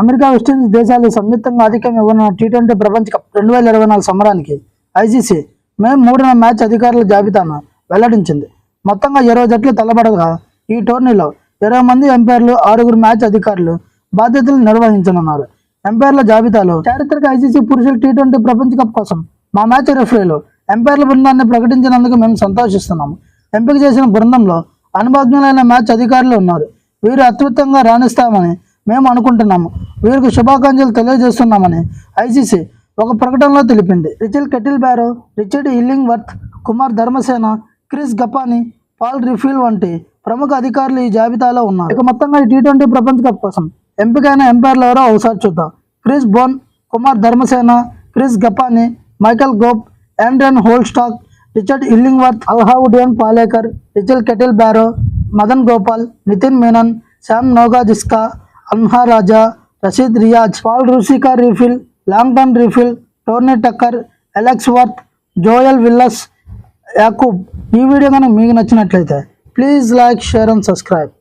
America West Indies దేశాలు సంయుక్తంగా ఆధిక్యం ఇవ్వనున్న టీ ట్వంటీ ప్రపంచ కప్ రెండు వేల ఇరవై నాలుగు సమరానికి ఐసీసీ మే మూడున మ్యాచ్ అధికారుల జాబితాను వెల్లడించింది. మొత్తంగా ఇరవై జట్లు తలబడగా ఈ టోర్నీలో ఇరవై మంది ఎంపైర్లు ఆరుగురు మ్యాచ్ అధికారులు బాధ్యతలు నిర్వహించనున్నారు. ఎంపైర్ల జాబితాలో చారిత్రక ఐసీసీ పురుషుల టీ ట్వంటీ ప్రపంచ కప్ కోసం మా మ్యాచ్ రెఫరీలు ఎంపైర్ల బృందాన్ని ప్రకటించినందుకు మేము సంతోషిస్తున్నాము ఎంపిక చేసిన బృందంలో అనుభవజ్ఞులైన మ్యాచ్ అధికారులు ఉన్నారు. వీరు అత్యుత్తంగా రాణిస్తామని మేము అనుకుంటున్నాము. వీరికి శుభాకాంక్షలు తెలియజేస్తున్నామని ఐసీసీ ఒక ప్రకటనలో తెలిపింది. Richard Kettleborough Richard Illingworth Kumar Dharmasena Chris Gaffaney Paul Reiffel వంటి ప్రముఖ అధికారులు ఈ జాబితాలో ఉన్నారు. ఇక మొత్తంగా ఈ టీ ట్వంటీ ప్రపంచ కప్ కోసం ఎంపికైన ఎంపైర్లు ఎవరో ఒకసారి చూద్దాం. Chris Brown Kumar Dharmasena Chris Gaffaney Michael Gough Adrian Holdstock Richard Illingworth Allahudien Paleker Richard Kettleborough Madan Gopal Nitin Menon Sam Nogajski Ahsan Raza Rashid Riaz Paul రూసికా Reiffel Langton Reiffel tourney Tucker Alex Wharf Joel Wilson Yakub. ఈ video కనుక మీకు నచ్చినట్లయితే please like share and subscribe.